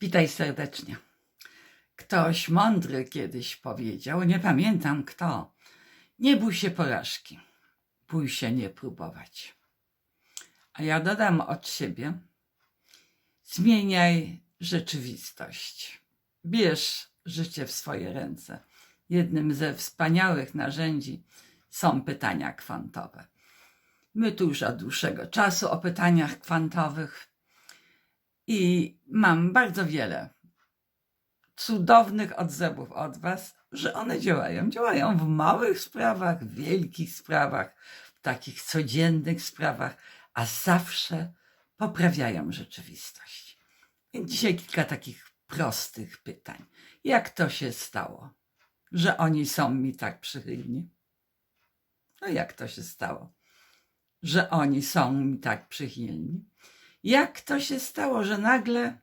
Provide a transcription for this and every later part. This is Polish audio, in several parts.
Witaj serdecznie. Ktoś mądry kiedyś powiedział, nie pamiętam kto, nie bój się porażki, bój się nie próbować. A ja dodam od siebie, zmieniaj rzeczywistość. Bierz życie w swoje ręce. Jednym ze wspaniałych narzędzi są pytania kwantowe. My tu już od dłuższego czasu o pytaniach kwantowych i mam bardzo wiele cudownych odzewów od Was, że one działają. Działają w małych sprawach, w wielkich sprawach, w takich codziennych sprawach, a zawsze poprawiają rzeczywistość. Więc dzisiaj kilka takich prostych pytań. Jak to się stało, że oni są mi tak przychylni? No jak to się stało, że oni są mi tak przychylni? Jak to się stało, że nagle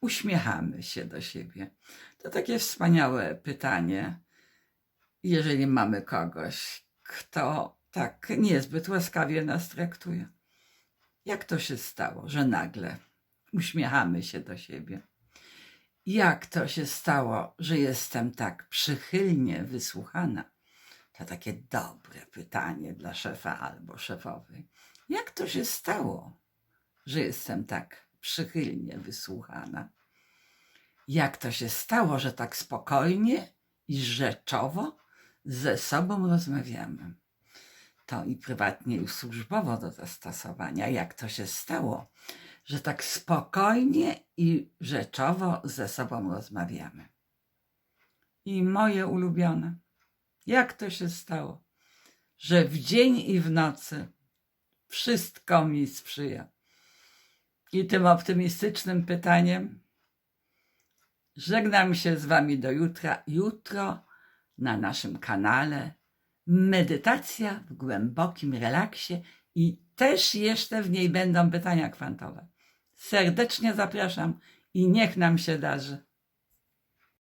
uśmiechamy się do siebie? To takie wspaniałe pytanie, jeżeli mamy kogoś, kto tak niezbyt łaskawie nas traktuje. Jak to się stało, że nagle uśmiechamy się do siebie? Jak to się stało, że jestem tak przychylnie wysłuchana? To takie dobre pytanie dla szefa albo szefowej. Jak to się stało, że jestem tak przychylnie wysłuchana? Jak to się stało, że tak spokojnie i rzeczowo ze sobą rozmawiamy? To i prywatnie, i służbowo do zastosowania. Jak to się stało, że tak spokojnie i rzeczowo ze sobą rozmawiamy? I moje ulubione. Jak to się stało, że w dzień i w nocy wszystko mi sprzyja? I tym optymistycznym pytaniem żegnam się z Wami do jutra. Jutro na naszym kanale medytacja w głębokim relaksie i też jeszcze w niej będą pytania kwantowe. Serdecznie zapraszam i niech nam się darzy.